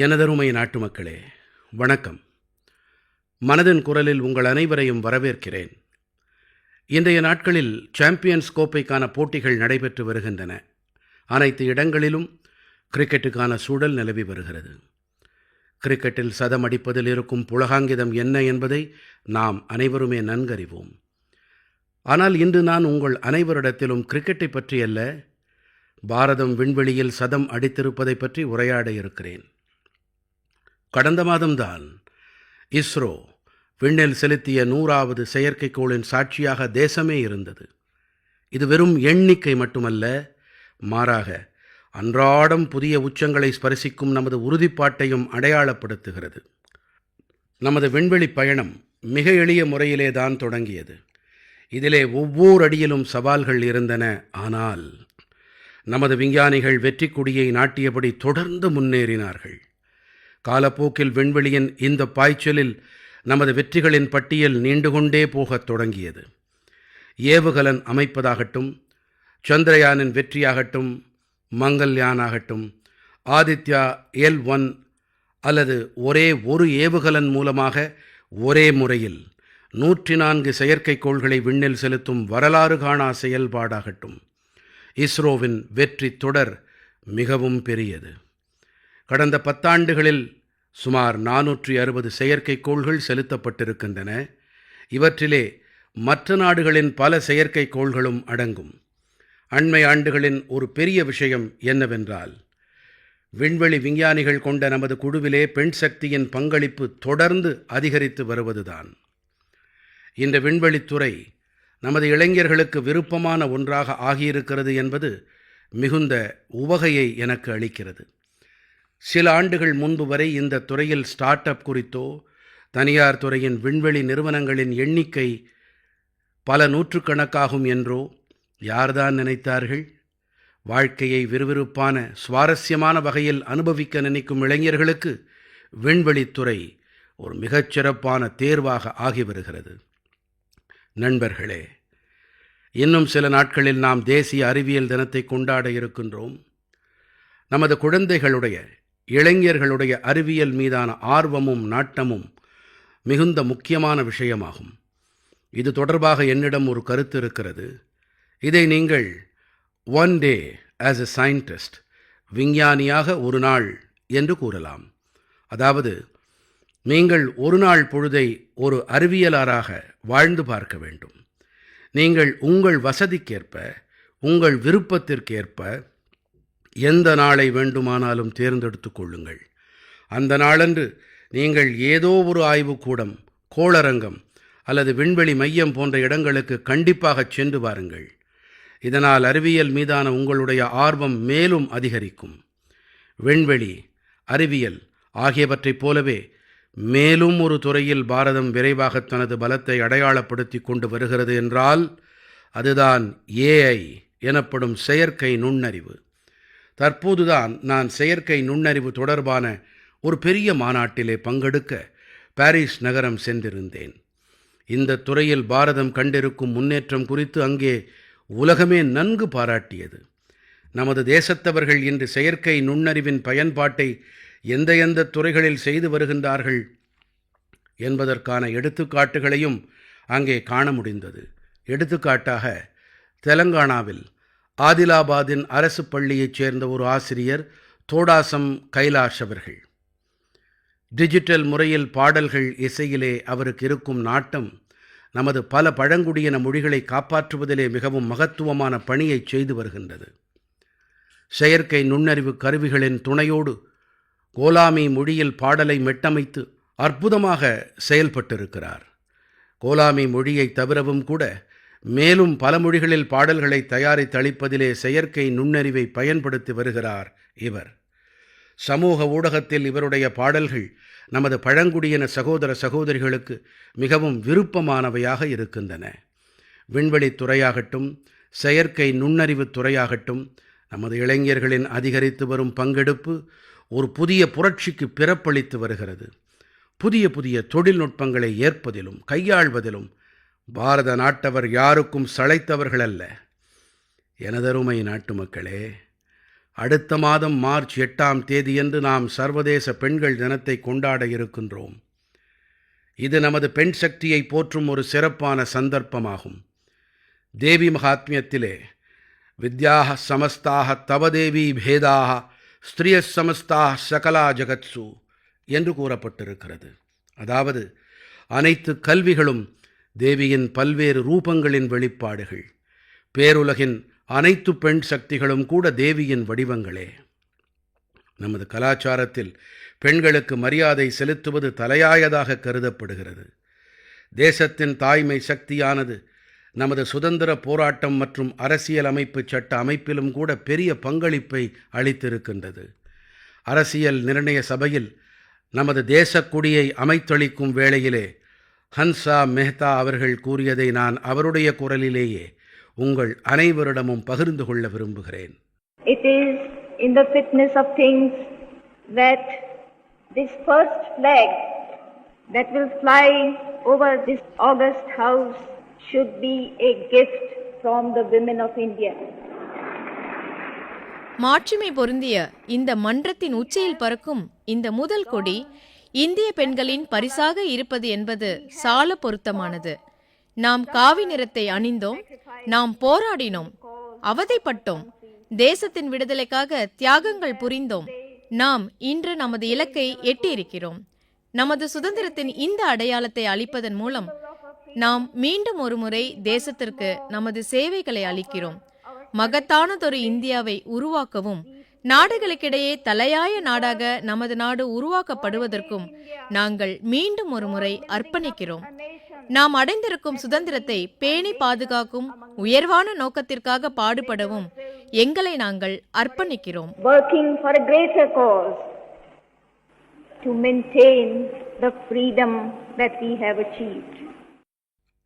எனதருமை நாட்டுமக்களே வணக்கம். மனதின் குரலில் உங்கள் அனைவரையும் வரவேற்கிறேன். இன்றைய நாட்களில் சாம்பியன்ஸ் கோப்பைக்கான போட்டிகள் நடைபெற்று வருகின்றன. அனைத்து இடங்களிலும் கிரிக்கெட்டுக்கான சூழல் நிலவி வருகிறது. கிரிக்கெட்டில் சதம் அடிப்பதில் இருக்கும் புலகாங்கிதம் என்ன என்பதை நாம் அனைவருமே நன்கறிவோம். ஆனால் இன்று நான் உங்கள் அனைவரிடத்திலும் கிரிக்கெட்டை பற்றியல்ல பாரதம் விண்வெளியில் சதம் அடித்திருப்பதைப் பற்றி உரையாட இருக்கிறேன். கடந்த மாதம்தான் இஸ்ரோ விண்ணில் செலுத்திய நூறாவது செயற்கைக்கோளின் சாட்சியாக தேசமே இருந்தது. இது வெறும் எண்ணிக்கை மட்டுமல்ல மாறாக அன்றாடம் புதிய உச்சங்களை ஸ்பரிசிக்கும் நமது உறுதிப்பாட்டையும் அடையாளப்படுத்துகிறது. நமது விண்வெளி பயணம் மிக எளிய முறையிலே தான் தொடங்கியது. இதிலே ஒவ்வொரு அடியிலும் சவால்கள் இருந்தன. ஆனால் நமது விஞ்ஞானிகள் வெற்றி கொடியை நாட்டியபடி தொடர்ந்து முன்னேறினார்கள். காலப்போக்கில் விண்வெளியின் இந்த பாய்ச்சலில் நமது வெற்றிகளின் பட்டியல் நீண்டு கொண்டே போகத் தொடங்கியது. ஏவுகலன் அமைப்பதாகட்டும் சந்திரயானின் வெற்றியாகட்டும் மங்கள்யான் ஆகட்டும் ஆதித்யா எல் ஒன் அல்லது ஒரே ஒரு ஏவுகலன் மூலமாக ஒரே முறையில் நூற்றி நான்கு செயற்கைக்கோள்களை விண்ணில் செலுத்தும் வரலாறு காணா செயல்பாடாகட்டும். இஸ்ரோவின் வெற்றி தொடர் மிகவும் பெரியது. கடந்த பத்தாண்டுகளில் சுமார் நானூற்றி அறுபது செயற்கைக்கோள்கள் செலுத்தப்பட்டிருக்கின்றன. இவற்றிலே மற்ற நாடுகளின் பல செயற்கைக்கோள்களும் அடங்கும். அண்மை ஆண்டுகளின் ஒரு பெரிய விஷயம் என்னவென்றால் விண்வெளி விஞ்ஞானிகள் கொண்ட நமது குழுவிலே பெண் சக்தியின் பங்களிப்பு தொடர்ந்து அதிகரித்து வருவதுதான். இந்த விண்வெளித்துறை நமது இளைஞர்களுக்கு விருப்பமான ஒன்றாக ஆகியிருக்கிறது என்பது மிகுந்த உவகையை எனக்கு அளிக்கிறது. சில ஆண்டுகள் முன்பு வரை இந்த துறையில் ஸ்டார்ட் அப் குறித்தோ தனியார் துறையின் விண்வெளி நிறுவனங்களின் எண்ணிக்கை பல நூற்றுக்கணக்காகும் என்றோ யார்தான் நினைத்தார்கள்? வாழ்க்கையை விறுவிறுப்பான சுவாரஸ்யமான வகையில் அனுபவிக்க நினைக்கும் இளைஞர்களுக்கு விண்வெளித்துறை ஒரு மிகச்சிறப்பான தேர்வாக ஆகி வருகிறது. நண்பர்களே இன்னும் சில நாட்களில் நாம் தேசிய அறிவியல் தினத்தை கொண்டாட இருக்கின்றோம். நமது குழந்தைகளுடைய இளைஞர்களுடைய அறிவியல் மீதான ஆர்வமும் நாட்டமும் மிகுந்த முக்கியமான விஷயமாகும். இது தொடர்பாக என்னிடம் ஒரு கருத்து இருக்கிறது. இதை நீங்கள் one day as a scientist விஞ்ஞானியாக ஒரு நாள் என்று கூறலாம். அதாவது நீங்கள் ஒரு நாள் பொழுதை ஒரு அறிவியலாராக வாழ்ந்து பார்க்க வேண்டும். நீங்கள் உங்கள் வசதிக்கேற்ப உங்கள் விருப்பத்திற்கேற்ப எந்த நாளை வேண்டுமானாலும் தேர்ந்தெடுத்து கொள்ளுங்கள். அந்த நாளன்று நீங்கள் ஏதோ ஒரு ஆய்வுக்கூடம் கோளரங்கம் அல்லது விண்வெளி மையம் போன்ற இடங்களுக்கு கண்டிப்பாகச் சென்று வாருங்கள். இதனால் அறிவியல் மீதான உங்களுடைய ஆர்வம் மேலும் அதிகரிக்கும். விண்வெளி அறிவியல் ஆகியவற்றைப் போலவே மேலும் ஒரு துறையில் பாரதம் விரைவாக தனது பலத்தை அடையாளப்படுத்தி கொண்டு வருகிறது என்றால் அதுதான் ஏஐ எனப்படும் செயற்கை நுண்ணறிவு. தற்போதுதான் நான் செயற்கை நுண்ணறிவு தொடர்பான ஒரு பெரிய மாநாட்டிலே பங்கெடுக்க பாரிஸ் நகரம் சென்றிருந்தேன். இந்த துறையில் பாரதம் கண்டிருக்கும் முன்னேற்றம் குறித்து அங்கே உலகமே நன்கு பாராட்டியது. நமது தேசத்தவர்கள் இன்று செயற்கை நுண்ணறிவின் பயன்பாட்டை எந்த எந்த துறைகளில் செய்து வருகின்றார்கள் என்பதற்கான எடுத்துக்காட்டுகளையும் அங்கே காண முடிந்தது. எடுத்துக்காட்டாக தெலங்கானாவில் ஆதிலாபாதின் அரசு பள்ளியைச் சேர்ந்த ஒரு ஆசிரியர் தோடாசம் கைலாஷ் அவர்கள். டிஜிட்டல் முறையில் பாடல்கள் இசையிலே அவருக்கு இருக்கும் நாட்டம் நமது பல பழங்குடியின மொழிகளை காப்பாற்றுவதிலே மிகவும் மகத்துவமான பணியைச் செய்து வருகின்றது. செயற்கை நுண்ணறிவு கருவிகளின் துணையோடு கோலாமி மொழியில் பாடலை மெட்டமைத்து அற்புதமாக செயல்பட்டிருக்கிறார். கோலாமி மொழியைத் தவிரவும் கூட மேலும் பல மொழிகளில் பாடல்களை தயாரித்தளிப்பதிலே செயற்கை நுண்ணறிவை பயன்படுத்தி வருகிறார் இவர். சமூக ஊடகத்தில் இவருடைய பாடல்கள் நமது பழங்குடியின சகோதர சகோதரிகளுக்கு மிகவும் விருப்பமானவையாக இருக்கின்றன. விண்வெளித் துறையாகட்டும் செயற்கை நுண்ணறிவுத் துறையாகட்டும் நமது இளைஞர்களின் அதிகரித்து வரும் பங்கெடுப்பு ஒரு புதிய புரட்சிக்கு பிறப்பளித்து வருகிறது. புதிய புதிய தொழில்நுட்பங்களை ஏற்பதிலும் கையாள்வதிலும் பாரத நாட்டவர் யாருக்கும் சளைத்தவர்கள் அல்ல எனதருமை நாட்டு மக்களே அடுத்த மாதம் மார்ச் எட்டாம் தேதியன்று நாம் சர்வதேச பெண்கள் தினத்தை கொண்டாட இருக்கின்றோம். இது நமது பெண் சக்தியை போற்றும் ஒரு சிறப்பான சந்தர்ப்பமாகும். தேவி மகாத்மியத்திலே வித்யாக சமஸ்தாக தவதேவி பேதாக ஸ்திரிய சமஸ்தாக சகலா ஜகத்சு என்று கூறப்பட்டிருக்கிறது. அதாவது அனைத்து கல்விகளும் தேவியின் பல்வேறு ரூபங்களின் வெளிப்பாடுகள் பேருலகின் அனைத்து பெண் சக்திகளும் கூட தேவியின் வடிவங்களே. நமது கலாச்சாரத்தில் பெண்களுக்கு மரியாதை செலுத்துவது தலையாயதாக கருதப்படுகிறது. தேசத்தின் தாய்மை சக்தியானது நமது சுதந்திர போராட்டம் மற்றும் அரசியல் அமைப்பு சட்ட அமைப்பிலும் கூட பெரிய பங்களிப்பை அளித்திருக்கின்றது. அரசியல் நிர்ணய சபையில் நமது தேசக்கொடியை அமைத்தளிக்கும் வேளையிலே ஹன்சா மெஹ்தா அவர்கள் கூறியதை நான் அவருடைய குரலிலேயே உங்கள் அனைவரிடமும் பகிர்ந்து கொள்ள விரும்புகிறேன் It is in the fitness of things that this first flag that will fly over this august house should be a gift from the women of India. மாட்சிமை பொருந்திய இந்த மன்றத்தின் உச்சியில் பறக்கும் இந்த முதல் கொடி இந்திய பெண்களின் பரிசாக இருப்பது என்பது சால பொருத்தமானது. நாம் காவி நிறத்தை அணிந்தோம் நாம் போராடினோம் அவதைப்பட்டோம் தேசத்தின் விடுதலைக்காக தியாகங்கள் புரிந்தோம் நாம் இன்று நமது இலக்கை எட்டியிருக்கிறோம். நமது சுதந்திரத்தின் இந்த அடையாளத்தை அளிப்பதன் மூலம் நாம் மீண்டும் ஒருமுறை தேசத்திற்கு நமது சேவைகளை அளிக்கிறோம். மகத்தானதொரு இந்தியாவை உருவாக்கவும் நாடுகளுக்கிடையே தலையாய நாடாக நமது நாடு உருவாக்கப்படுவதற்கும் நாங்கள் மீண்டும் ஒரு முறை அர்ப்பணிக்கிறோம் நாம் அடைந்திருக்கும் சுதந்திரத்தை பேணி பாதுகாக்கும் உயர்வான நோக்கத்திற்காக பாடுபடவும் எங்களை நாங்கள் அர்ப்பணிக்கிறோம்.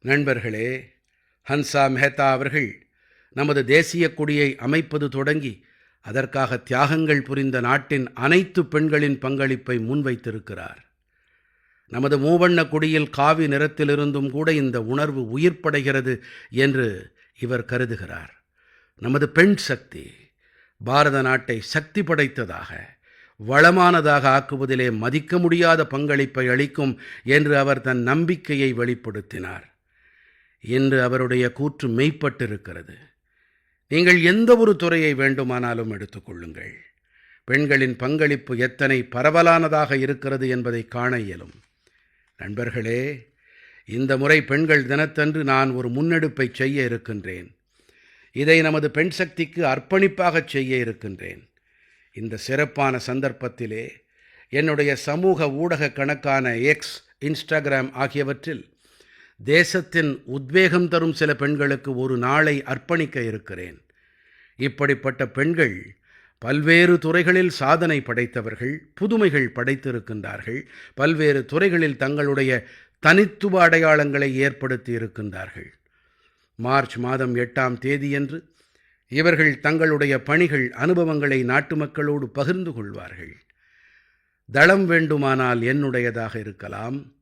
நண்பர்களே ஹன்சா மெஹ்தா அவர்கள் நமது தேசிய கொடியை அமைப்பது தொடங்கி அதற்காக தியாகங்கள் புரிந்த நாட்டின் அனைத்து பெண்களின் பங்களிப்பை முன்வைத்திருக்கிறார். நமது மூவண்ண கொடியில் காவி நிறத்திலிருந்தும் கூட இந்த உணர்வு உயிர்ப்படைகிறது என்று இவர் கருதுகிறார். நமது பெண் சக்தி பாரத நாட்டை சக்தி படைத்ததாக வளமானதாக ஆக்குவதிலே மதிக்க முடியாத பங்களிப்பை அளிக்கும் என்று அவர் தன் நம்பிக்கையை வெளிப்படுத்தினார். இன்று அவருடைய கூற்று மெய்ப்பட்டிருக்கிறது. நீங்கள் எந்த ஒரு துறையை வேண்டுமானாலும் எடுத்துக்கொள்ளுங்கள் பெண்களின் பங்களிப்பு எத்தனை பரவலானதாக இருக்கிறது என்பதை காண இயலும். நண்பர்களே இந்த முறை பெண்கள் தினத்தன்று நான் ஒரு முன்னெடுப்பை செய்ய இருக்கின்றேன். இதை நமது பெண் சக்திக்கு அர்ப்பணிப்பாகச் செய்ய இருக்கின்றேன். இந்த சிறப்பான சந்தர்ப்பத்திலே என்னுடைய சமூக ஊடக கணக்கான எக்ஸ் இன்ஸ்டாகிராம் ஆகியவற்றில் தேசத்தின் உத்வேகம் தரும் சில பெண்களுக்கு ஒரு நாளை அர்ப்பணிக்க இருக்கிறேன். இப்படிப்பட்ட பெண்கள் பல்வேறு துறைகளில் சாதனை படைத்தவர்கள் புதுமைகள் படைத்திருக்கின்றார்கள். பல்வேறு துறைகளில் தங்களுடைய தனித்துவ அடையாளங்களை ஏற்படுத்தி இருக்கின்றார்கள் மார்ச் மாதம் எட்டாம் தேதியன்று இவர்கள் தங்களுடைய பணிகள் அனுபவங்களை நாட்டு மக்களோடு பகிர்ந்து கொள்வார்கள். தளம் வேண்டுமானால் என்னுடையதாக இருக்கலாம்.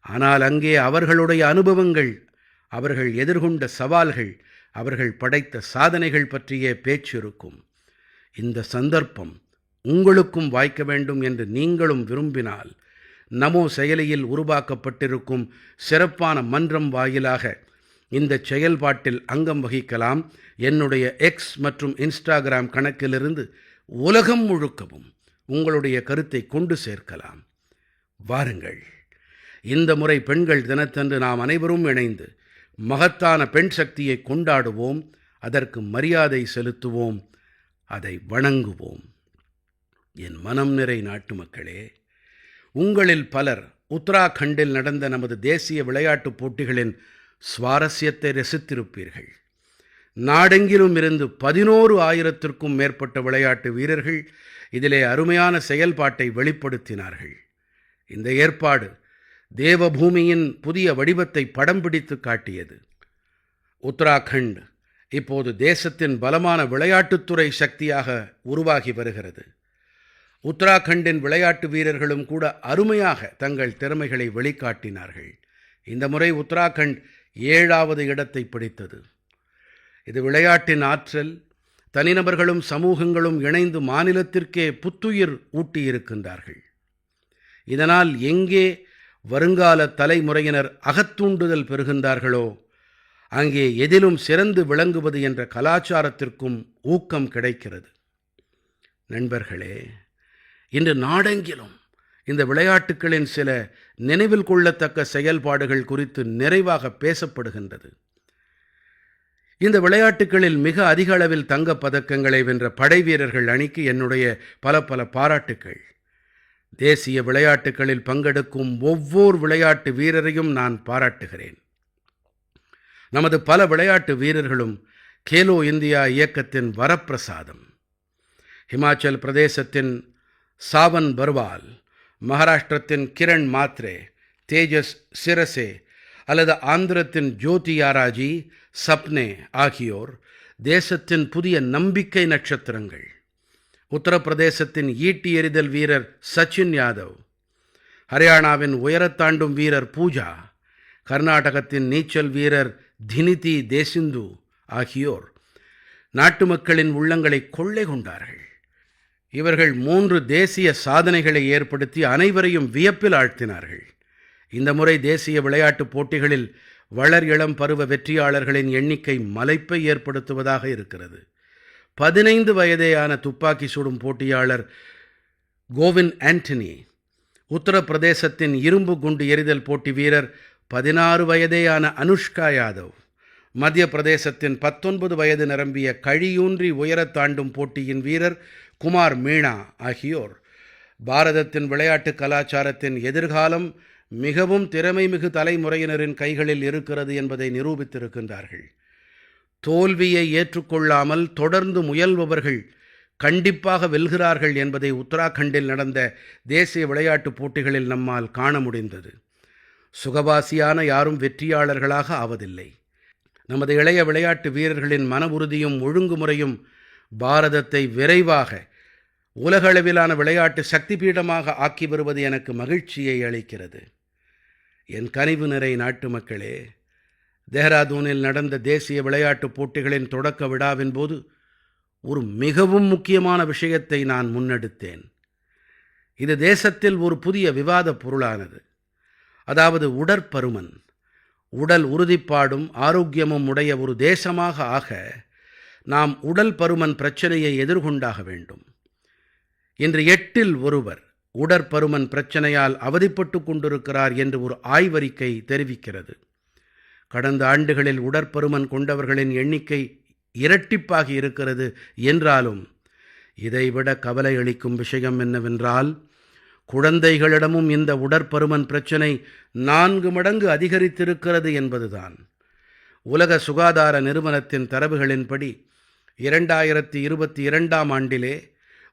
ஆனால் அங்கே அவர்களுடைய அனுபவங்கள் அவர்கள் எதிர்கொண்ட சவால்கள் அவர்கள் படைத்த சாதனைகள் பற்றிய பேச்சு இருக்கும் இந்த சந்தர்ப்பம் உங்களுக்கும் வாய்க்க வேண்டும் என்று நீங்களும் விரும்பினால் நமோ செயலியில் உருவாக்கப்பட்டிருக்கும் சிறப்பான மன்றம் வாயிலாக இந்த செயல்பாட்டில் அங்கம் வகிக்கலாம். என்னுடைய எக்ஸ் மற்றும் இன்ஸ்டாகிராம் கணக்கிலிருந்து உலகம் முழுக்கவும் உங்களுடைய கருத்தை கொண்டு சேர்க்கலாம். வாருங்கள். இந்த முறை பெண்கள் தினத்தன்று நாம் அனைவரும் இணைந்து மகத்தான பெண் சக்தியை கொண்டாடுவோம் அதற்கு மரியாதை செலுத்துவோம் அதை வணங்குவோம். என் மனம் நிறை நாட்டு மக்களே உங்களில் பலர் உத்தராகண்டில் நடந்த நமது தேசிய விளையாட்டுப் போட்டிகளின் சுவாரஸ்யத்தை ரசித்திருப்பீர்கள். நாடெங்கிலும் இருந்து பதினோரு ஆயிரத்திற்கும் மேற்பட்ட விளையாட்டு வீரர்கள் இதிலே அருமையான செயல்பாட்டை வெளிப்படுத்தினார்கள். இந்த ஏற்பாடு தேவபூமியின் புதிய வடிவத்தை படம் பிடித்து காட்டியது. உத்தராகண்ட் இப்போது தேசத்தின் பலமான விளையாட்டுத்துறை சக்தியாக உருவாகி வருகிறது. உத்தராகண்டின் விளையாட்டு வீரர்களும் கூட அருமையாக தங்கள் திறமைகளை வெளிக்காட்டினார்கள். இந்த முறை உத்தராகண்ட் ஏழாவது இடத்தை பிடித்தது. இது விளையாட்டின் ஆற்றல் தனிநபர்களும் சமூகங்களும் இணைந்து மாநிலத்திற்கே புத்துயிர் ஊட்டியிருக்கின்றார்கள். இதனால் எங்கே வருங்கால தலைமுறையினர் அகத்தூண்டுதல் பெறுகின்றார்களோ? அங்கே எதிலும் சிறந்து விளங்குவது என்ற கலாச்சாரத்திற்கும் ஊக்கம் கிடைக்கிறது. நண்பர்களே இன்று நாடெங்கிலும் இந்த விளையாட்டுக்களின் சில நினைவில் கொள்ளத்தக்க செயல்பாடுகள் குறித்து நிறைவாக பேசப்படுகின்றது. இந்த விளையாட்டுகளில் மிக அதிக அளவில் தங்கப் பதக்கங்களை வென்ற படைவீரர்கள் அணிக்கு என்னுடைய பல பல பாராட்டுக்கள். தேசிய விளையாட்டுகளில் பங்கெடுக்கும் ஒவ்வொரு விளையாட்டு வீரரையும் நான் பாராட்டுகிறேன். நமது பல விளையாட்டு வீரர்களும் கேலோ இந்தியா இயக்கத்தின் வரப்பிரசாதம். ஹிமாச்சல் பிரதேசத்தின் சாவன் பர்வால் மகாராஷ்டிரத்தின் கிரண் மாத்ரே தேஜஸ் சிரசே அல்லது ஆந்திரத்தின் ஜோதி யாராஜி சப்னே ஆகியோர் தேசத்தின் புதிய நம்பிக்கை நட்சத்திரங்கள். உத்தரப்பிரதேசத்தின் ஈட்டி எறிதல் வீரர் சச்சின் யாதவ் ஹரியானாவின் உயரத்தாண்டும் வீரர் பூஜா கர்நாடகத்தின் நீச்சல் வீரர் தினிதி தேசிந்து ஆகியோர் நாட்டு மக்களின் உள்ளங்களை கொள்ளை கொண்டார்கள். இவர்கள் மூன்று தேசிய சாதனைகளை ஏற்படுத்தி அனைவரையும் வியப்பில் ஆழ்த்தினார்கள். இந்த முறை தேசிய விளையாட்டுப் போட்டிகளில் வளர் இளம் பருவ வெற்றியாளர்களின் எண்ணிக்கை மலைப்பை ஏற்படுத்துவதாக இருக்கிறது. பதினைந்து வயதேயான துப்பாக்கி சுடும் போட்டியாளர் கோவின் ஆண்டனி உத்தரப்பிரதேசத்தின் இரும்பு குண்டு எறிதல் போட்டி வீரர் பதினாறு வயதேயான அனுஷ்கா யாதவ் மத்திய பிரதேசத்தின் பத்தொன்பது வயது நிரம்பிய கழியூன்றி உயரத் தாண்டும் போட்டியின் வீரர் குமார் மீனா ஆகியோர். பாரதத்தின் விளையாட்டு கலாச்சாரத்தின் எதிர்காலம் மிகவும் திறமைமிகு தலைமுறையினரின் கைகளில் இருக்கிறது என்பதை நிரூபித்திருக்கின்றார்கள். தோல்வியை ஏற்றுக்கொள்ளாமல் தொடர்ந்து முயல்பவர்கள் கண்டிப்பாக வெல்கிறார்கள் என்பதை உத்தராகண்டில் நடந்த தேசிய விளையாட்டுப் போட்டிகளில் நம்மால் காண முடிந்தது. சுகவாசியான யாரும் வெற்றியாளர்களாக ஆவதில்லை. நமது இளைய விளையாட்டு வீரர்களின் மன உறுதியும் ஒழுங்குமுறையும் பாரதத்தை விரைவாக உலகளவிலான விளையாட்டு சக்தி பீடமாக ஆக்கி வருவது எனக்கு மகிழ்ச்சியை அளிக்கிறது. என் கனிவு நிறை நாட்டு மக்களே தேஹ்ராதூனில் நடந்த தேசிய விளையாட்டுப் போட்டிகளின் தொடக்க விழாவின் போது ஒரு மிகவும் முக்கியமான விஷயத்தை நான் முன்னெடுத்தேன். இது தேசத்தில் ஒரு புதிய விவாதப் பொருளானது. அதாவது உடற்பருமன். உடல் உறுதிப்பாடும் ஆரோக்கியமும் உடைய ஒரு தேசமாக ஆக நாம் உடல் பருமன் பிரச்சனையை எதிர்கொண்டாக வேண்டும். இன்று எட்டில் ஒருவர் உடற்பருமன் பிரச்சனையால் அவதிப்பட்டு கொண்டிருக்கிறார் என்று ஒரு ஆய்வறிக்கை தெரிவிக்கிறது. கடந்த ஆண்டுகளில் உடற்பருமன் கொண்டவர்களின் எண்ணிக்கை இரட்டிப்பாகி இருக்கிறது என்றாலும் இதைவிட கவலை அளிக்கும் விஷயம் என்னவென்றால் குழந்தைகளிடமும் இந்த உடற்பருமன் பிரச்சனை நான்கு மடங்கு அதிகரித்திருக்கிறது என்பதுதான். உலக சுகாதார நிறுவனத்தின் தரவுகளின்படி இரண்டாயிரத்தி இருபத்தி இரண்டாம் ஆண்டிலே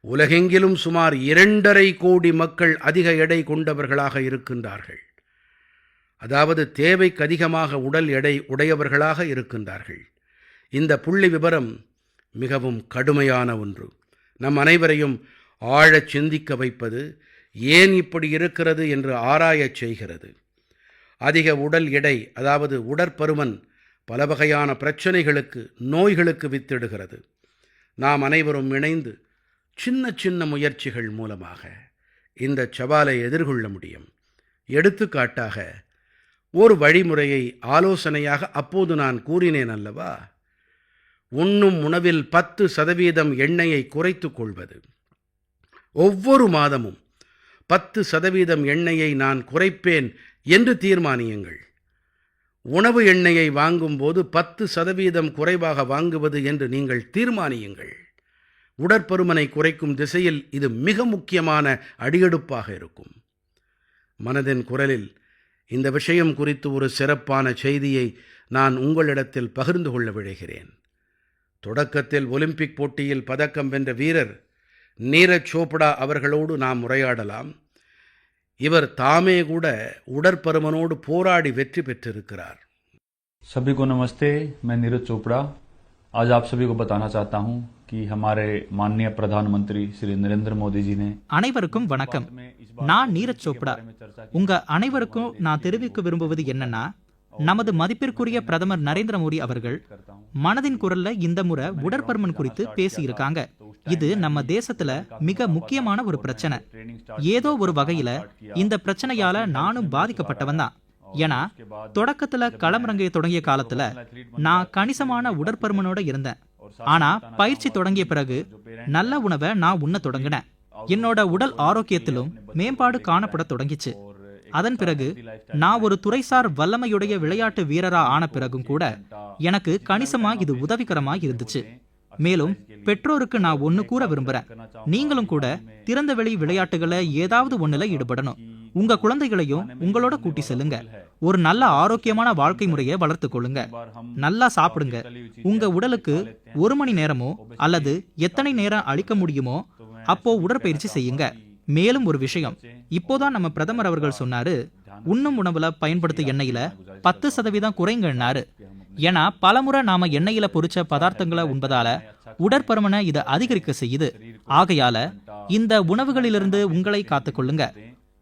உலகெங்கிலும் சுமார் இரண்டரை கோடி மக்கள் அதிக எடை கொண்டவர்களாக இருக்கின்றார்கள். அதாவது தேவைக்கு அதிகமாக உடல் எடை உடையவர்களாக இருக்கின்றார்கள். இந்த புள்ளி விபரம் மிகவும் கடுமையான ஒன்று. நம் அனைவரையும் ஆழச் சிந்திக்க வைப்பது ஏன் இப்படி இருக்கிறது என்று ஆராயச் செய்கிறது. அதிக உடல் எடை அதாவது உடற்பருமன் பல வகையான பிரச்சனைகளுக்கு நோய்களுக்கு வித்திடுகிறது. நாம் அனைவரும் இணைந்து சின்ன சின்ன முயற்சிகள் மூலமாக இந்த சவாலை எதிர்கொள்ள முடியும். எடுத்துக்காட்டாக ஒரு வழிமுறையை ஆலோசனையாக அப்போது நான் கூறினேன் அல்லவா? உண்ணும் உணவில் பத்து சதவீதம் எண்ணெயை குறைத்து கொள்வது. ஒவ்வொரு மாதமும் பத்து சதவீதம் எண்ணெயை நான் குறைப்பேன் என்று தீர்மானியுங்கள். உணவு எண்ணெயை வாங்கும்போது பத்து சதவீதம் குறைவாக வாங்குவது என்று நீங்கள் தீர்மானியுங்கள். உடற்பருமனை குறைக்கும் திசையில் இது மிக முக்கியமான அடியெடுப்பாக இருக்கும். மனதின் குரலில் இந்த விஷயம் குறித்து ஒரு சிறப்பான செய்தியை நான் உங்களிடத்தில் பகிர்ந்து கொள்ள விழைகிறேன் தொடக்கத்தில் ஒலிம்பிக் போட்டியில் பதக்கம் வென்ற வீரர் நீரஜ் சோப்டா அவர்களோடு நாம் உரையாடலாம் இவர் தாமே கூட உடற்பருமனோடு போராடி வெற்றி பெற்றிருக்கிறார் सभी को नमस्ते मैं नीरज चोपड़ा आज आप सभी को बताना चाहता हूं कि हमारे माननीय प्रधानमंत्री श्री नरेंद्र मोदी जी ने அனைவருக்கும் வணக்கம் நான் நீரஜ் சோப்டா உங்க அனைவருக்கும் நான் தெரிவிக்க விரும்புவது என்னன்னா நமது மதிப்பிற்குரிய பிரதமர் நரேந்திர மோடி அவர்கள் மனதின் குரல்ல இந்த முறை உடற்பருமன் குறித்து பேசியிருக்காங்க இது நம்ம தேசத்துல மிக முக்கியமான ஒரு பிரச்சனை ஏதோ ஒரு வகையில இந்த பிரச்சனையால நானும் பாதிக்கப்பட்டவன் தான் ஏன்னா தொடக்கத்துல களமிறங்க தொடங்கிய காலத்துல நான் கணிசமான உடற்பருமனோட இருந்தேன் ஆனா பயிற்சி தொடங்கிய பிறகு நல்ல உணவை நான் உண்ண தொடங்கினேன். என்னோட உடல் ஆரோக்கியத்திலும் மேம்பாடு காணப்பட தொடங்கிச்சு. அதன் பிறகு நான் ஒரு துறைசார் வல்லமையுடைய விளையாட்டு வீரரா ஆன பிறகும் கூட எனக்கு கணிசமா இது உதவிகரமா இருந்துச்சு. மேலும் பெற்றோருக்கு நான் ஒண்ணு கூற விரும்புறேன். நீங்களும் கூட திறந்த வெளி விளையாட்டுகளை ஏதாவது ஒண்ணுல ஈடுபடணும். உங்க குழந்தைகளையும் உங்களோட கூட்டி செல்லுங்க. ஒரு நல்ல ஆரோக்கியமான வாழ்க்கை முறையை வளர்த்து கொள்ளுங்க. நல்லா சாப்பிடுங்க. உங்க உடலுக்கு ஒரு மணி நேரமோ அல்லது எத்தனை நேரம் அளிக்க முடியுமோ அப்போ உடற்பயிற்சி செய்யுங்க. மேலும் ஒரு விஷயம். இப்போதான் நம்ம பிரதமர் அவர்கள் சொன்னாரு உண்ணும் உணவுல பயன்படுத்தும் எண்ணெயில பத்து சதவீதம் குறைங்கன்னாரு. ஏன்னா பலமுறை நாம எண்ணெயில பொறிச்ச பதார்த்தங்களை உண்பதால உடற்பருமனை இதை அதிகரிக்க செய்யுது. ஆகையால இந்த உணவுகளிலிருந்து உங்களை காத்துக்கொள்ளுங்க.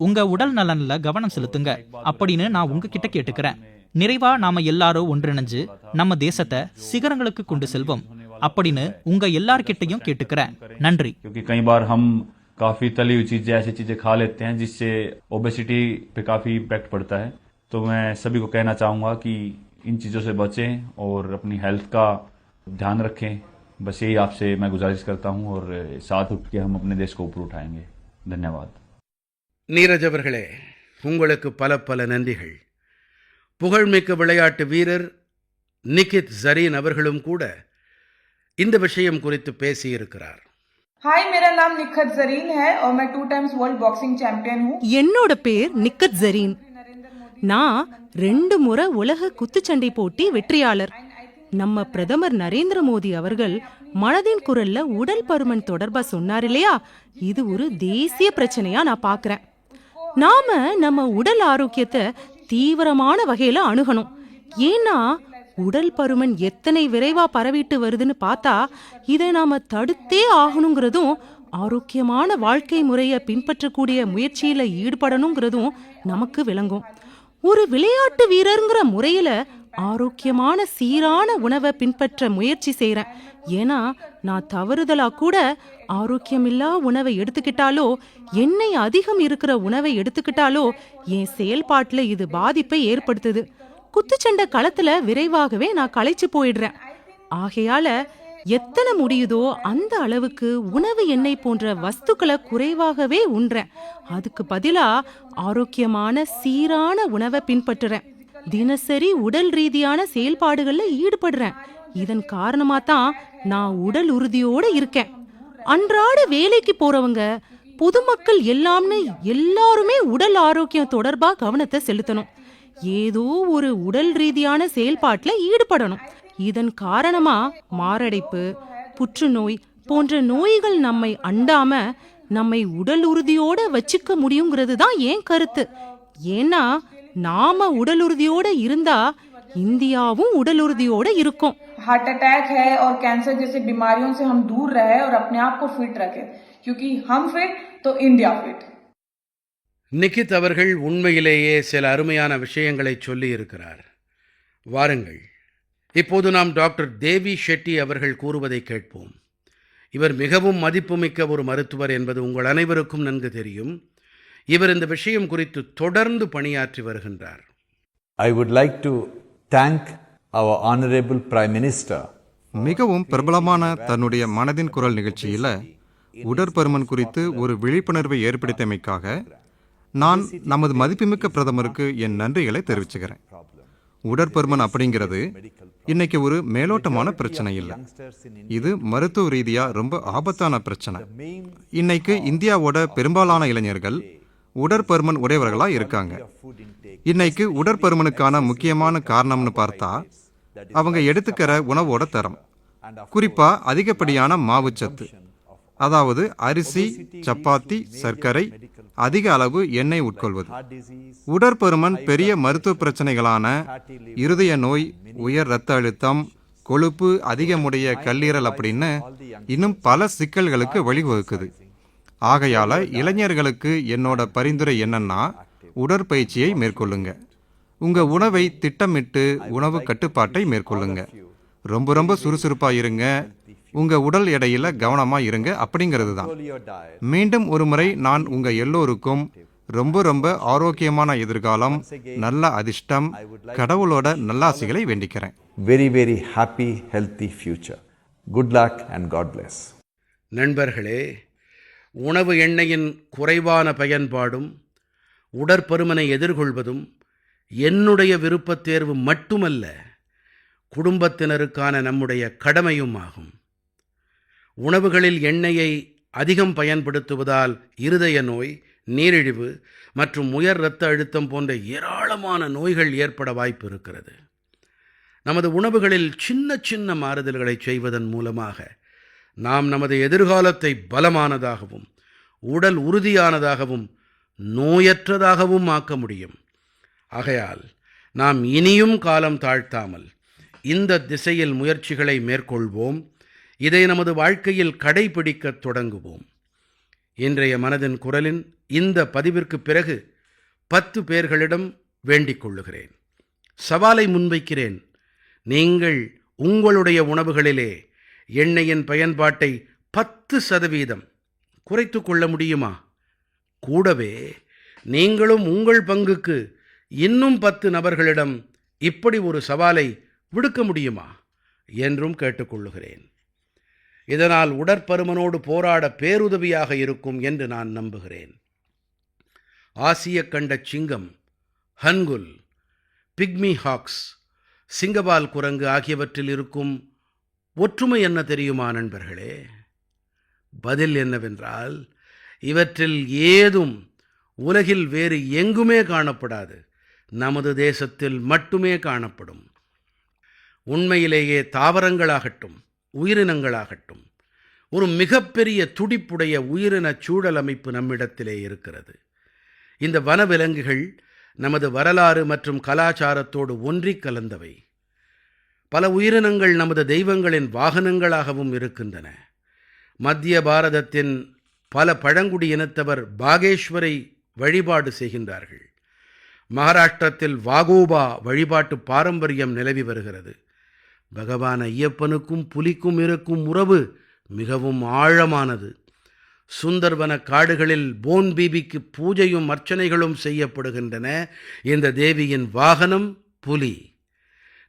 உங்க உடல் நலன்ல கவனம் செலுத்துங்க அப்படின்னு நான் உங்ககிட்ட கேட்டுக்கிறேன் நிறைவா நாம எல்லாரும் ஒன்றிணைஞ்சு நம்ம தேசத்தை சிகரங்களுக்கு கொண்டு செல்வோம் அப்படின்னு உங்க எல்லார்கிட்டையும் கேட்டுக்கிறேன் நன்றி क्योंकि कई बार हम काफी तली हुई चीजें ऐसी चीजें खा लेते हैं जिससे ओबेसिटी पे काफी इम्पैक्ट पड़ता है तो मैं सभी को कहना चाहूंगा कि इन चीजों से बचें और अपनी हेल्थ का ध्यान रखें बस यही आपसे मैं गुजारिश करता हूं और साथ उठ के हम अपने देश को ऊपर उठाएंगे धन्यवाद நீரஜ் அவர்களே உங்களுக்கு பல பல நன்றிகள் புகழ்மிக்க விளையாட்டு வீரர் நிகித் ஜரீன் அவர்களும் கூட இந்த விஷயம் குறித்து பேசியிருக்கிறார் हाय मेरा नाम निखत जरीन है और मैं two times world boxing champion हूँ என்னோட பேர் நிக்கத் ஜரீன் நான் ரெண்டு முறை உலக குத்துச்சண்டை போட்டி வெற்றியாளர் நம்ம பிரதமர் நரேந்திர மோடி அவர்கள் மனதின் குரல்ல உடல் பருமன் தொடர்பா சொன்னார் இல்லையா இது ஒரு தேசிய பிரச்சனையா நான் பாக்குறேன் நாம நம்ம உடல் ஆரோக்கியத்தை தீவிரமான வகையில அணுகணும். ஏன்னா உடல் பருமன் எத்தனை விரைவா பரவிட்டு வருதுன்னு பார்த்தா இதை நாம தடுத்தே ஆகணுங்கிறதும் ஆரோக்கியமான வாழ்க்கை முறையை பின்பற்றக்கூடிய முயற்சியில ஈடுபடணுங்கிறதும் நமக்கு விளங்கும். ஒரு விளையாட்டு வீரருங்கிற முறையில ஆரோக்கியமான சீரான உணவை பின்பற்ற முயற்சி செய்கிறேன் ஏன்னா நான் தவறுதலா கூட ஆரோக்கியமில்லா உணவை எடுத்துக்கிட்டாலோ எண்ணெய் அதிகம் இருக்கிற உணவை எடுத்துக்கிட்டாலோ என் செயல்பாட்டுல இது பாதிப்பை ஏற்படுத்துது. குத்துச்சண்டை களத்துல விரைவாகவே நான் களைச்சு போயிடுறேன். ஆகையால எத்தனை முடியுதோ அந்த அளவுக்கு உணவு எண்ணெய் போன்ற வஸ்துக்களை குறைவாகவே உண்றேன். அதுக்கு பதிலா ஆரோக்கியமான சீரான உணவை பின்பற்றுறேன். தினசரி உடல் ரீதியான செயல்பாடுகள்ல ஈடுபடுறேன். இதன் காரணமா தான் நான் உடல் உறுதியோட இருக்கேன். அன்றாட வேலைக்கு போறவங்க பொதுமக்கள் எல்லாம்னு எல்லாருமே உடல் ஆரோக்கியம் தொடர்பா கவனத்தை செலுத்தணும். ஏதோ ஒரு உடல் ரீதியான செயல்பாட்டுல ஈடுபடணும். இதன் காரணமா மாரடைப்பு புற்றுநோய் போன்ற நோய்கள் நம்மை அண்டாம நம்மை உடல் உறுதியோட வச்சுக்க முடியுங்கிறது தான் ஏன் கருத்து? ஏன்னா நாம உடல் உறுதியோட இருந்தா இந்தியாவும் உடல் உறுதியோட இருக்கும். हार्ट अटैक है और कैंसर जैसी बीमारियों से हम दूर रहे और अपने आप को फिट रखें क्योंकि हम फिट तो इंडिया फिट நிகித் அவர்கள் உண்மையிலேயே சில அருமையான விஷயங்களை சொல்லி இருக்கிறார் வாருங்கள் இப்போது நாம் டாக்டர் தேவி ஷெட்டி அவர்கள் கூறுவதை கேட்போம் இவர் மிகவும் மதிப்புமிக்க ஒரு மருத்துவர் என்பது உங்கள் அனைவருக்கும் நன்கு தெரியும் இவர் இந்த விஷயம் குறித்து தொடர்ந்து பணியாற்றி வருகின்றார் I would like to thank our honourable Prime minister மிகவும் பிரபலமான தன்னுடைய மனதின் குரல் நிகழ்ச்சியில் உடற்பருமன் குறித்து ஒரு விழிப்புணர்வை ஏற்படுத்தியமைக்காக நான் நமது மதிப்புமிக்க பிரதமருக்கு என் நன்றிகளை தெரிவிச்சுக்கிறேன். உடற்பருமன் அப்படிங்கிறது இன்னைக்கு ஒரு மேலோட்டமான பிரச்சனை இல்லை. இது மருத்துவ ரீதியாக ரொம்ப ஆபத்தான பிரச்சனை. இன்னைக்கு இந்தியாவோட பெரும்பாலான இளைஞர்கள் உடற்பருமன் உடையவர்களாக இருக்காங்க. இன்னைக்கு உடற்பருமனுக்கான முக்கியமான காரணம்னு பார்த்தா அவங்க எடுத்துக்கிற உணவோட தரம். குறிப்பா அதிகப்படியான மாவுச்சத்து அதாவது அரிசி சப்பாத்தி சர்க்கரை அதிக அளவு எண்ணெய் உட்கொள்வது. உடற்பருமன் பெரிய மருத்துவ பிரச்சனைகளான இருதய நோய் உயர் இரத்த அழுத்தம் கொழுப்பு அதிகமுடைய கல்லீரல் அப்படின்னு இன்னும் பல சிக்கல்களுக்கு வழிவகுக்குது. ஆகையால இளைஞர்களுக்கு என்னோட பரிந்துரை என்னன்னா உடற்பயிற்சியை மேற்கொள்ளுங்க. உங்க உணவை திட்டமிட்டு உணவு கட்டுப்பாட்டை மேற்கொள்ளுங்க ரொம்ப ரொம்ப சுறுசுறுப்பா இருங்க உங்க உடல் எடையில கவனமா இருங்க அப்படிங்கிறது தான் மீண்டும் ஒரு முறை நான் உங்க எல்லோருக்கும் ரொம்ப ரொம்ப ஆரோக்கியமான எதிர்காலம் நல்ல அதிர்ஷ்டம் கடவுளோட நல்லாசிகளை வேண்டிக்கிறேன் Very, very happy, healthy future. Good luck and God bless. நண்பர்களே உணவு எண்ணெயின் குறைவான பயன்பாடும் உடற்பருமனை எதிர்கொள்வதும் என்னுடைய விருப்பத் தேர்வு மட்டுமல்ல குடும்பத்தினருக்கான நம்முடைய கடமையும் ஆகும். உணவுகளில் எண்ணெயை அதிகம் பயன்படுத்துவதால் இருதய நோய் நீரிழிவு மற்றும் உயர் இரத்த அழுத்தம் போன்ற ஏராளமான நோய்கள் ஏற்பட வாய்ப்பு இருக்கிறது. நமது உணவுகளில் சின்ன சின்ன மாறுதல்களை செய்வதன் மூலமாக நாம் நமது எதிர்காலத்தை பலமானதாகவும் உடல் உறுதியானதாகவும் நோயற்றதாகவும் ஆக்க முடியும். ஆகையால் நாம் இனியும் காலம் தாழ்த்தாமல் இந்த திசையில் முயற்சிகளை மேற்கொள்வோம். இதை நமது வாழ்க்கையில் கடைபிடிக்கத் தொடங்குவோம். இன்றைய மனதின் குரலின் இந்த பதிவிற்கு பிறகு பத்து பேர்களிடம் வேண்டிக் கொள்ளுகிறேன். சவாலை முன்வைக்கிறேன். நீங்கள் உங்களுடைய உணவுகளிலே எண்ணெயின் பயன்பாட்டை பத்து சதவீதம் குறைத்து கொள்ள முடியுமா? கூடவே நீங்களும் உங்கள் பங்குக்கு இன்னும் பத்து நபர்களிடம் இப்படி ஒரு சவாலை விடுக்க முடியுமா என்றும் கேட்டுக்கொள்ளுகிறேன். இதனால் உடற்பருமனோடு போராட பேருதவியாக இருக்கும் என்று நான் நம்புகிறேன். ஆசிய கண்ட சிங்கம் ஹன்குல் பிக்மி ஹாக்ஸ் சிங்கபால் குரங்கு ஆகியவற்றில் இருக்கும் ஒற்றுமை என்ன தெரியுமா நண்பர்களே? பதில் என்னவென்றால் இவற்றில் ஏதும் உலகில் வேறு எங்குமே காணப்படாது. நமது தேசத்தில் மட்டுமே காணப்படும். உண்மையிலேயே தாவரங்களாகட்டும் உயிரினங்களாகட்டும் ஒரு மிகப்பெரிய துடிப்புடைய உயிரினச் சூழல் அமைப்பு நம்மிடத்திலே இருக்கிறது. இந்த வனவிலங்குகள் நமது வரலாறு மற்றும் கலாச்சாரத்தோடு ஒன்றி கலந்தவை. பல உயிரினங்கள் நமது தெய்வங்களின் வாகனங்களாகவும் இருக்கின்றன. மத்திய பாரதத்தின் பல பழங்குடியினத்தவர் பாகேஸ்வரை வழிபாடு செய்கின்றார்கள். மகாராஷ்டிரத்தில் வாகோபா வழிபாட்டு பாரம்பரியம் நிலவி வருகிறது. பகவான் ஐயப்பனுக்கும் புலிக்கும் இருக்கும் உறவு மிகவும் ஆழமானது. சுந்தர்வன காடுகளில் போன் பீபிக்கு பூஜையும் அர்ச்சனைகளும் செய்யப்படுகின்றன. இந்த தேவியின் வாகனம் புலி.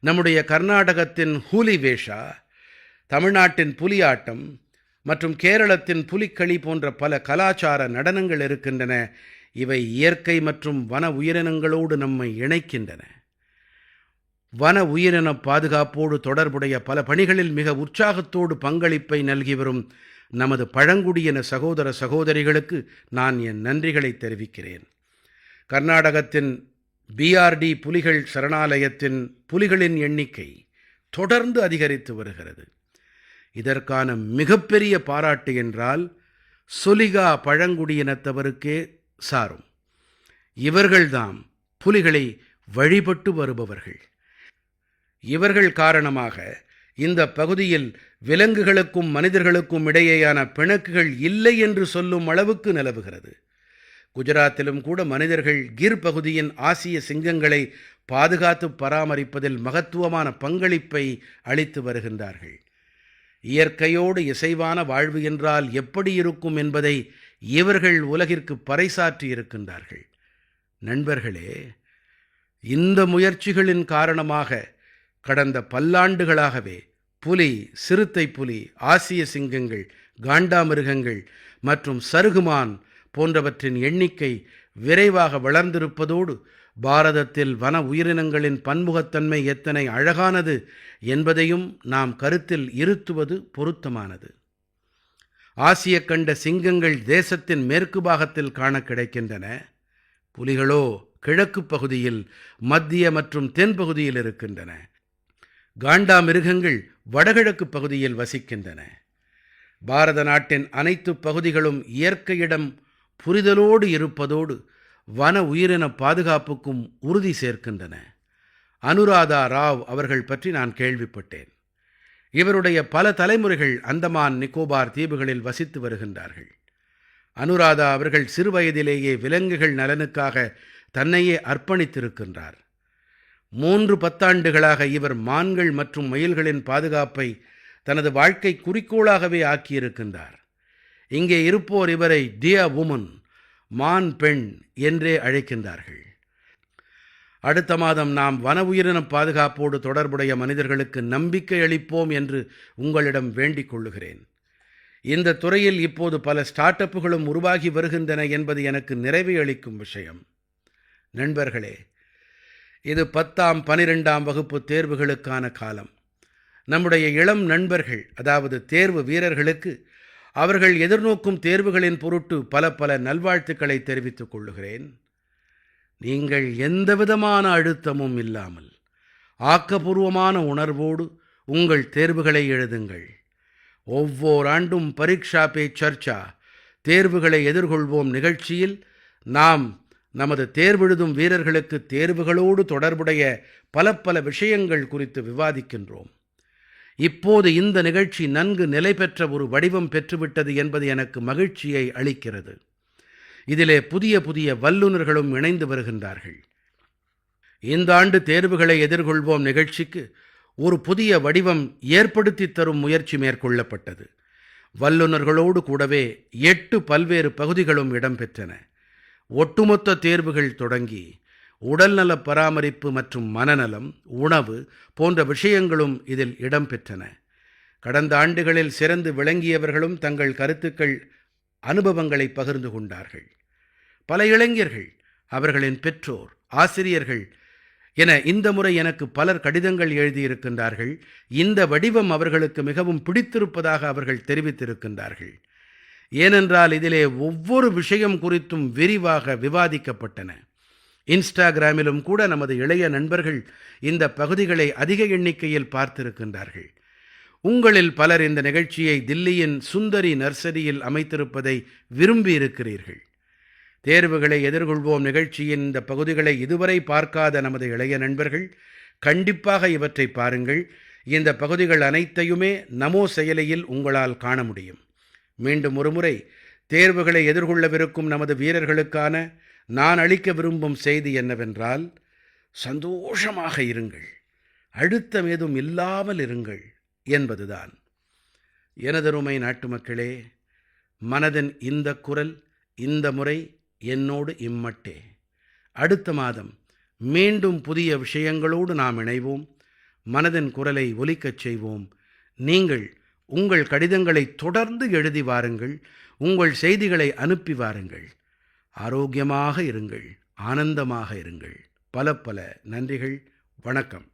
நம்முடைய கர்நாடகத்தின் ஹூலி வேஷா தமிழ்நாட்டின் புலியாட்டம் மற்றும் கேரளத்தின் புலிக்களி போன்ற பல கலாச்சார நடனங்கள் இருக்கின்றன. இவை இயற்கை மற்றும் வன உயிரினங்களோடு நம்மை இணைக்கின்றன. வன உயிரின பாதுகாப்போடு தொடர்புடைய பல பணிகளில் மிக உற்சாகத்தோடு பங்களிப்பை நல்கி வரும் நமது பழங்குடியின சகோதர சகோதரிகளுக்கு நான் என் நன்றிகளை தெரிவிக்கிறேன். கர்நாடகத்தின் பிஆர்டி புலிகள் சரணாலயத்தின் புலிகளின் எண்ணிக்கை தொடர்ந்து அதிகரித்து வருகிறது. இதற்கான மிகப்பெரிய பாராட்டு என்றால் சொலிகா பழங்குடியினத்தவருக்கே சாரும். இவர்கள்தாம் புலிகளை வழிபட்டு வருபவர்கள். இவர்கள் காரணமாக இந்த பகுதியில் விலங்குகளுக்கும் மனிதர்களுக்கும் இடையேயான பிணக்குகள் இல்லை என்று சொல்லும் அளவுக்கு நிலவுகிறது. குஜராத்திலும் கூட மனிதர்கள் கிர் பகுதியின் ஆசிய சிங்கங்களை பாதுகாத்து பராமரிப்பதில் மகத்துவமான பங்களிப்பை அளித்து வருகின்றார்கள். இயற்கையோடு இசைவான வாழ்வு என்றால் எப்படி இருக்கும் என்பதை இவர்கள் உலகிற்கு பறைசாற்றி இருக்கின்றார்கள். நண்பர்களே இந்த முயற்சிகளின் காரணமாக கடந்த பல்லாண்டுகளாகவே புலி சிறுத்தை புலி ஆசிய சிங்கங்கள் காண்டாமிருகங்கள் மற்றும் சருகுமான் போன்றவற்றின் எண்ணிக்கை விரைவாக வளர்ந்திருப்பதோடு பாரதத்தில் வன உயிரினங்களின் பன்முகத்தன்மை எத்தனை அழகானது என்பதையும் நாம் கருத்தில் இருத்துவது பொருத்தமானது. ஆசிய கண்ட சிங்கங்கள் தேசத்தின் மேற்கு பாகத்தில் காண கிடைக்கின்றன. புலிகளோ கிழக்கு பகுதியில் மத்திய மற்றும் தென்பகுதியில் இருக்கின்றன. காண்டா மிருகங்கள் வடகிழக்கு பகுதியில் வசிக்கின்றன. பாரத நாட்டின் அனைத்து பகுதிகளும் இயற்கையிடம் புரிதலோடு இருப்பதோடு வன உயிரின பாதுகாப்புக்கும் உறுதி சேர்க்கின்றன. அனுராதா ராவ் அவர்கள் பற்றி நான் கேள்விப்பட்டேன். இவருடைய பல தலைமுறைகள் அந்தமான் நிக்கோபார் தீவுகளில் வசித்து வருகின்றார்கள். அனுராதா அவர்கள் சிறுவயதிலேயே விலங்குகள் நலனுக்காக தன்னையே அர்ப்பணித்திருக்கின்றார். மூன்று பத்தாண்டுகளாக இவர் மான்கள் மற்றும் மயில்களின் பாதுகாப்பை தனது வாழ்க்கை குறிக்கோளாகவே ஆக்கியிருக்கின்றார். இங்கே இருப்போர் இவரை டியர் உமன் மான் பெண் என்றே அழைக்கின்றார்கள். அடுத்த மாதம் நாம் வன உயிரின பாதுகாப்போடு தொடர்புடைய மனிதர்களுக்கு நம்பிக்கை அளிப்போம் என்று உங்களிடம் வேண்டிக் கொள்ளுகிறேன். இந்த துறையில் இப்போது பல ஸ்டார்ட் அப்புகளும் உருவாகி வருகின்றன என்பது எனக்கு நிறைவை அளிக்கும் விஷயம். நண்பர்களே இது பத்தாம் பனிரெண்டாம் வகுப்பு தேர்வுகளுக்கான காலம். நம்முடைய இளம் நண்பர்கள் அதாவது தேர்வு வீரர்களுக்கு அவர்கள் எதிர்நோக்கும் தேர்வுகளின் பொருட்டு பல பல நல்வாழ்த்துக்களை தெரிவித்துக் கொள்ளுகிறேன். நீங்கள் எந்தவிதமான அழுத்தமும் இல்லாமல் ஆக்கப்பூர்வமான உணர்வோடு உங்கள் தேர்வுகளை எழுதுங்கள். ஒவ்வொரு ஆண்டும் பரீட்சா பே சர்ச்சா தேர்வுகளை எதிர்கொள்வோம் நிகழ்ச்சியில் நாம் நமது தேர்வெழுதும் வீரர்களுக்கு தேர்வுகளோடு தொடர்புடைய பல பல விஷயங்கள் குறித்து விவாதிக்கின்றோம். இப்போது இந்த நிகழ்ச்சி நன்கு நிலை பெற்ற ஒரு வடிவம் பெற்றுவிட்டது என்பது எனக்கு மகிழ்ச்சியை அளிக்கிறது. இதிலே புதிய புதிய வல்லுநர்களும் இணைந்து வருகின்றார்கள். இந்த ஆண்டு தேர்வுகளை எதிர்கொள்வோம் நிகழ்ச்சிக்கு ஒரு புதிய வடிவம் ஏற்படுத்தி தரும் முயற்சி மேற்கொள்ளப்பட்டது. வல்லுநர்களோடு கூடவே எட்டு பல்வேறு பகுதிகளும் இடம்பெற்றன. ஒட்டுமொத்த தேர்வுகள் தொடங்கி உடல்நல பராமரிப்பு மற்றும் மனநலம் உணவு போன்ற விஷயங்களும் இதில் இடம்பெற்றன. கடந்த ஆண்டுகளில் சிறந்து விளங்கியவர்களும் தங்கள் கருத்துக்கள் அனுபவங்களை பகிர்ந்து கொண்டார்கள். பல இளைஞர்கள் அவர்களின் பெற்றோர் ஆசிரியர்கள் என இந்த முறை எனக்கு பலர் கடிதங்கள் எழுதியிருக்கின்றார்கள். இந்த வடிவம் அவர்களுக்கு மிகவும் பிடித்திருப்பதாக அவர்கள் தெரிவித்திருக்கின்றார்கள். ஏனென்றால் இதிலே ஒவ்வொரு விஷயம் குறித்தும் விரிவாக விவாதிக்கப்பட்டன. இன்ஸ்டாகிராமிலும் கூட நமது இளைய நண்பர்கள் இந்த பகுதிகளை அதிக எண்ணிக்கையில் பார்த்திருக்கின்றார்கள். உங்களில் பலர் இந்த நிகழ்ச்சியை தில்லியின் சுந்தரி நர்சரியில் அமைத்திருப்பதை விரும்பியிருக்கிறீர்கள். தேர்வுகளை எதிர்கொள்வோம் நிகழ்ச்சியின் இந்த பகுதிகளை இதுவரை பார்க்காத நமது இளைய நண்பர்கள் கண்டிப்பாக இவற்றை பாருங்கள். இந்த பகுதிகள் அனைத்தையுமே நமோ செயலியில் உங்களால் காண முடியும். மீண்டும் ஒருமுறை தேர்வுகளை எதிர்கொள்ளவிருக்கும் நமது வீரர்களுக்கான நான் அளிக்க விரும்பும் செய்தி என்னவென்றால் சந்தோஷமாக இருங்கள். அழுத்தம் ஏதும் இல்லாமல் இருங்கள். என்பதுதான். எனதருமை நாட்டுமக்களே மனதின் இந்த குரல் இந்த முறை என்னோடு இம்மட்டே. அடுத்த மாதம் மீண்டும் புதிய விஷயங்களோடு நாம் இணைவோம். மனதின் குரலை ஒலிக்கச் செய்வோம். நீங்கள் உங்கள் கடிதங்களை தொடர்ந்து எழுதி வாருங்கள். உங்கள் செய்திகளை அனுப்பி வாருங்கள். ஆரோக்கியமாக இருங்கள். ஆனந்தமாக இருங்கள். பல பல நன்றிகள். வணக்கம்.